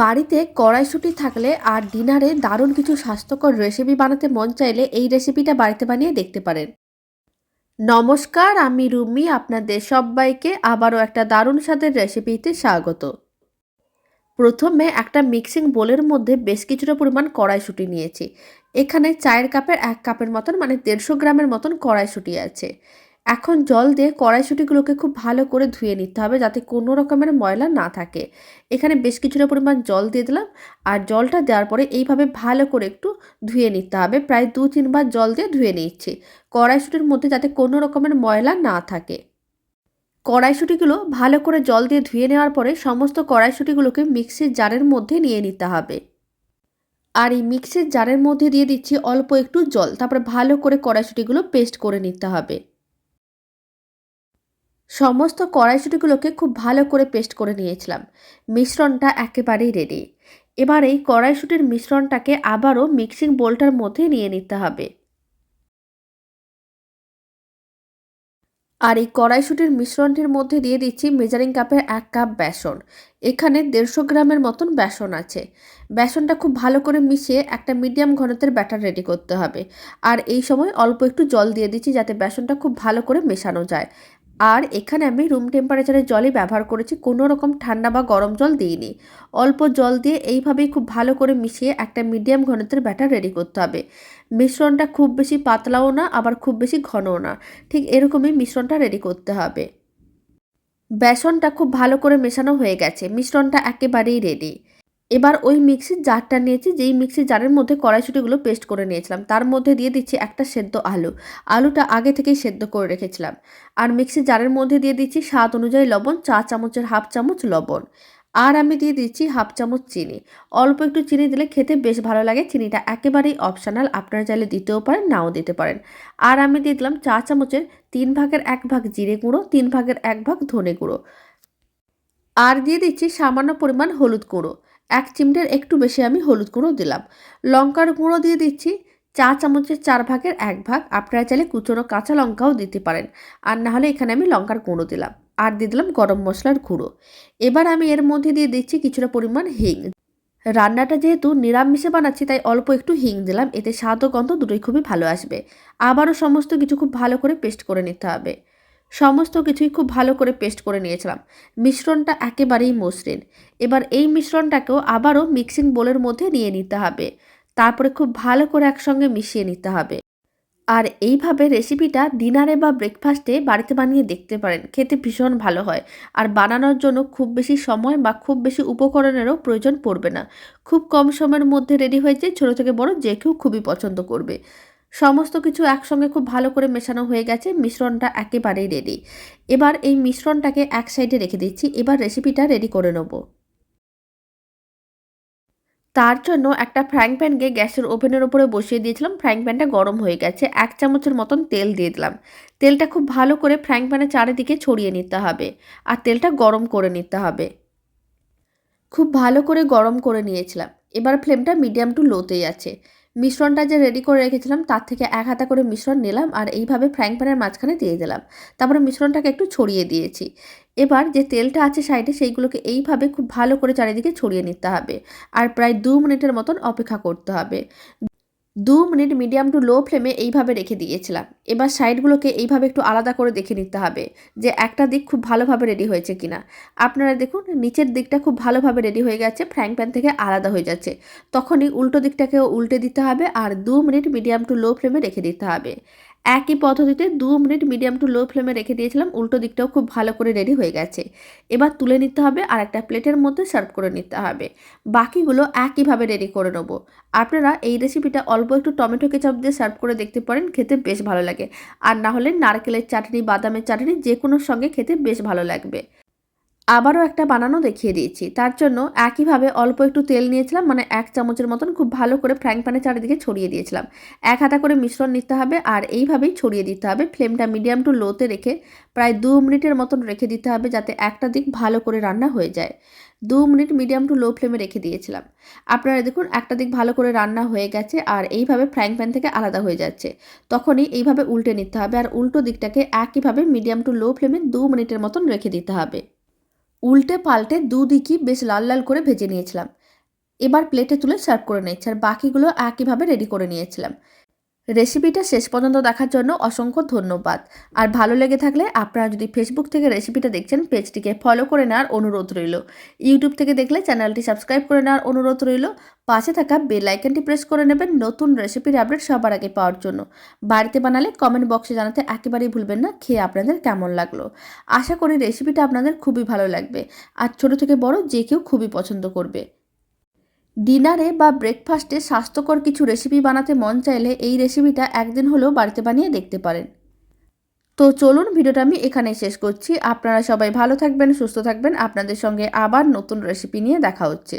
বাড়িতে কড়াইশুঁটি থাকলে আর ডিনারে দারুণ কিছু স্বাস্থ্যকর রেসিপি বানাতে মন চাইলে এই রেসিপিটা বাড়িতে বানিয়ে দেখতে পারেন। নমস্কার, আমি রুমি, আপনাদের সবাইকে আবারও একটা দারুণ স্বাদের রেসিপিতে স্বাগত। প্রথমে একটা মিক্সিং বোলের মধ্যে বেশ কিছুটা পরিমাণ কড়াইশুঁটি নিয়েছি। এখানে চায়ের কাপের এক কাপের মতন মানে দেড়শো গ্রামের মতন কড়াইশুঁটি আছে। এখন জল দিয়ে কড়াইশুঁটিগুলোকে খুব ভালো করে ধুয়ে নিতে হবে যাতে কোনো রকমের ময়লা না থাকে। এখানে বেশ কিছুটা পরিমাণ জল দিয়ে দিলাম আর জলটা দেওয়ার পরে এইভাবে ভালো করে একটু ধুয়ে নিতে হবে। প্রায় দু তিনবার জল দিয়ে ধুয়ে নিচ্ছি কড়াইশুঁটির মধ্যে যাতে কোনো রকমের ময়লা না থাকে। কড়াইশুঁটিগুলো ভালো করে জল দিয়ে ধুয়ে নেওয়ার পরে সমস্ত কড়াইশুঁটিগুলোকে মিক্সির জারের মধ্যে নিয়ে নিতে হবে। আর এই মিক্সির জারের মধ্যে দিয়ে দিচ্ছি অল্প একটু জল। তারপরে ভালো করে কড়াইশুঁটিগুলো পেস্ট করে নিতে হবে। সমস্ত কড়াইশুঁটিগুলোকে খুব ভালো করে পেস্ট করে নিয়েছিলাম। মিশ্রণটা একেবারেই রেডি এবার এই কড়াইশুঁটির মিশ্রণটাকে আবারও মিক্সিং বোলটার মধ্যে নিয়ে নিতে হবে। আর এই কড়াইশুঁটির মিশ্রণটির মধ্যে দিয়ে দিচ্ছি মেজারিং কাপের এক কাপ বেসন। এখানে দেড়শো গ্রামের মতন বেসন আছে। বেসনটা খুব ভালো করে মিশিয়ে একটা মিডিয়াম ঘনত্বের ব্যাটার রেডি করতে হবে। আর এই সময় অল্প একটু জল দিয়ে দিচ্ছি যাতে বেসনটা খুব ভালো করে মেশানো যায়। আর এখানে আমি রুম টেম্পারেচারের জলই ব্যবহার করেছি, কোনো রকম ঠান্ডা বা গরম জল দিইনি। অল্প জল দিয়ে এইভাবেই খুব ভালো করে মিশিয়ে একটা মিডিয়াম ঘনত্বের ব্যাটার রেডি করতে হবে। মিশ্রণটা খুব বেশি পাতলাও না, আবার খুব বেশি ঘনও না। ঠিক এরকমই মিশ্রণটা রেডি করতে হবে। বেসনটা খুব ভালো করে মেশানো হয়ে গেছে, মিশ্রণটা একেবারেই রেডি এবার ওই মিক্সির জারটা নিয়েছি, যেই মিক্সির জারের মধ্যে কড়াইশুটিগুলো পেস্ট করে নিয়েছিলাম। তার মধ্যে দিয়ে দিচ্ছি একটা সেদ্ধ আলু। আলুটা আগে থেকেই সেদ্ধ করে রেখেছিলাম। আর মিক্সির জারের মধ্যে দিয়ে দিচ্ছি স্বাদ অনুযায়ী লবণ, চা চামচের হাফ চামচ লবণ। আর আমি দিয়ে দিচ্ছি হাফ চামচ চিনি। অল্প একটু চিনি দিলে খেতে বেশ ভালো লাগে। চিনিটা একেবারেই অপশনাল। আপনারা চাইলে দিতেও পারেন, নাও দিতে পারেন। আর আমি দিয়ে দিলাম চা চামচের তিন ভাগের এক ভাগ জিরে গুঁড়ো, তিন ভাগের এক ভাগ ধনে গুঁড়ো। আর দিয়ে দিচ্ছি সামান্য পরিমাণ হলুদ গুঁড়ো। এক চিমটের একটু বেশি আমি হলুদ গুঁড়ো দিলাম। লঙ্কার গুঁড়ো দিয়ে দিচ্ছি। চা চামচের চার ভাগের এক ভাগ। আপনারা চাইলে কুচনো কাঁচা লঙ্কাও দিতে পারেন। আর না হলে এখানে আমি লঙ্কার গুঁড়ো দিলাম। আর দিয়ে দিলাম গরম মশলার গুঁড়ো। এবার আমি এর মধ্যে দিয়ে দিচ্ছি কিছুটা পরিমাণ হিং। রান্নাটা যেহেতু নিরামিষে বানাচ্ছি, তাই অল্প একটু হিং দিলাম। এতে স্বাদ ও গন্ধ দুটোই খুবই ভালো আসবে। আবারও সমস্ত কিছু খুব ভালো করে পেস্ট করে নিতে হবে। সমস্ত কিছুই খুব ভালো করে পেস্ট করে নিয়েছিলাম। মিশ্রণটা একেবারেই মসৃণ। এবার এই মিশ্রণটাকেও আবারও মিক্সিং বোলের মধ্যে নিয়ে নিতে হবে। তারপরে খুব ভালো করে একসঙ্গে মিশিয়ে নিতে হবে। আর এইভাবে রেসিপিটা ডিনারে বা ব্রেকফাস্টে বাড়িতে বানিয়ে দেখতে পারেন। খেতে ভীষণ ভালো হয়। আর বানানোর জন্য খুব বেশি সময় বা খুব বেশি উপকরণেরও প্রয়োজন পড়বে না। খুব কম সময়ের মধ্যে রেডি হয়েছে ছোটো থেকে বড় যে কেউ খুবই পছন্দ করবে। সমস্ত কিছু একসঙ্গে খুব ভালো করে মেশানো হয়ে গেছে, মিশ্রণটা একেবারেই রেডি এবার এই মিশ্রণটাকে এক সাইডে রেখে দিচ্ছি, এবার রেসিপিটা রেডি করে নেব। তার জন্য একটা ফ্রাইং প্যানকে গ্যাসের ওভেনের ওপরে বসিয়ে দিয়েছিলাম ফ্রাইং প্যানটা গরম হয়ে গেছে, এক চামচের মতন তেল দিয়ে দিলাম। তেলটা খুব ভালো করে ফ্রাইং প্যানের চারিদিকে ছড়িয়ে নিতে হবে আর তেলটা গরম করে নিতে হবে। খুব ভালো করে গরম করে নিয়েছিলাম। এবার ফ্লেমটা মিডিয়াম টু লোতেই আছে। মিশ্রণটা যে রেডি করে রেখেছিলাম, তার থেকে এক হাতা করে মিশ্রণ নিলাম আর এইভাবে ফ্রাইং প্যানের মাঝখানে দিয়ে দিলাম। তারপরে মিশ্রণটাকে একটু ছড়িয়ে দিয়েছি। এবার যে তেলটা আছে সাইডে, সেইগুলোকে এইভাবে খুব ভালো করে চারিদিকে ছড়িয়ে নিতে হবে। আর প্রায় দু মিনিটের মতন অপেক্ষা করতে হবে। দু মিনিট মিডিয়াম টু লো ফ্লেমে এইভাবে রেখে দিয়েছিলাম। এবার সাইডগুলোকে এইভাবে একটু আলাদা করে দেখে নিতে হবে যে একটা দিক খুব ভালোভাবে রেডি হয়েছে কিনা। আপনারা দেখুন, নিচের দিকটা খুব ভালোভাবে রেডি হয়ে গেছে ফ্রাইং প্যান থেকে আলাদা হয়ে যাচ্ছে। তখনই উল্টো দিকটাকেও উল্টে দিতে হবে আর দু মিনিট মিডিয়াম টু লো ফ্লেমে রেখে দিতে হবে। একই পদ্ধতিতে দু মিনিট মিডিয়াম টু লো ফ্লেমে রেখে দিয়েছিলাম। উল্টো দিকটাও খুব ভালো করে রেডি হয়ে গেছে। এবার তুলে নিতে হবে আর একটা প্লেটের মধ্যে সার্ভ করে নিতে হবে। বাকিগুলো একইভাবে রেডি করে নেব। আপনারা এই রেসিপিটা অল্প একটু টমেটো কেচাপ দিয়ে সার্ভ করে দেখতে পারেন, খেতে বেশ ভালো লাগে। আর না হলে নারকেলের চাটনি, বাদামের চাটনি যে কোনো সঙ্গে খেতে বেশ ভালো লাগবে। আবারও একটা বানানো দেখিয়ে দিয়েছি। তার জন্য একইভাবে অল্প একটু তেল নিয়েছিলাম মানে এক চামচের মতন খুব ভালো করে ফ্রাইং প্যানে চারিদিকে ছড়িয়ে দিয়েছিলাম। এক হাতা করে মিশ্রণ নিতে হবে আর এইভাবেই ছড়িয়ে দিতে হবে। ফ্লেমটা মিডিয়াম টু লোতে রেখে প্রায় দু মিনিটের মতন রেখে দিতে হবে যাতে একটা দিক ভালো করে রান্না হয়ে যায়। দু মিনিট মিডিয়াম টু লো ফ্লেমে রেখে দিয়েছিলাম। আপনারা দেখুন, একটা দিক ভালো করে রান্না হয়ে গেছে আর এইভাবে ফ্রাইং প্যান থেকে আলাদা হয়ে যাচ্ছে। তখনই এইভাবে উল্টে নিতে হবে আর উল্টো দিকটাকে একইভাবে মিডিয়াম টু লো ফ্লেমে দু মিনিটের মতন রেখে দিতে হবে। উল্টে পাল্টে দুদিকই বেশ লাল লাল করে ভেজে নিয়েছিলাম। এবার প্লেটে তুলে সার্ভ করে নিয়েছি আর বাকিগুলো একইভাবে রেডি করে নিয়েছিলাম। রেসিপিটা শেষ পর্যন্ত দেখার জন্য অসংখ্য ধন্যবাদ। আর ভালো লেগে থাকলে আপনারা যদি ফেসবুক থেকে রেসিপিটা দেখছেন, পেজটিকে ফলো করে নেওয়ার অনুরোধ রইল। ইউটিউব থেকে দেখলে চ্যানেলটি সাবস্ক্রাইব করে নেওয়ার অনুরোধ রইল। পাশে থাকা বেল আইকনটি প্রেস করে নেবেন নতুন রেসিপির আপডেট সবার আগে পাওয়ার জন্য। বাড়িতে বানালে কমেন্ট বক্সে জানাতে একেবারেই ভুলবেন না, খেয়ে আপনাদের কেমন লাগল? আশা করি রেসিপিটা আপনাদের খুবই ভালো লাগবে। আর ছোট থেকে বড় যে কেউ খুবই পছন্দ করবে। ডিনারে বা ব্রেকফাস্টে স্বাস্থ্যকর কিছু রেসিপি বানাতে মন চাইলে এই রেসিপিটা একদিন হলেও বাড়িতে বানিয়ে দেখতে পারেন। তো চলুন ভিডিওটা আমি এখানে শেষ করছি। আপনারা সবাই ভালো থাকবেন, সুস্থ থাকবেন। আপনাদের সঙ্গে আবার নতুন রেসিপি নিয়ে দেখা হচ্ছে।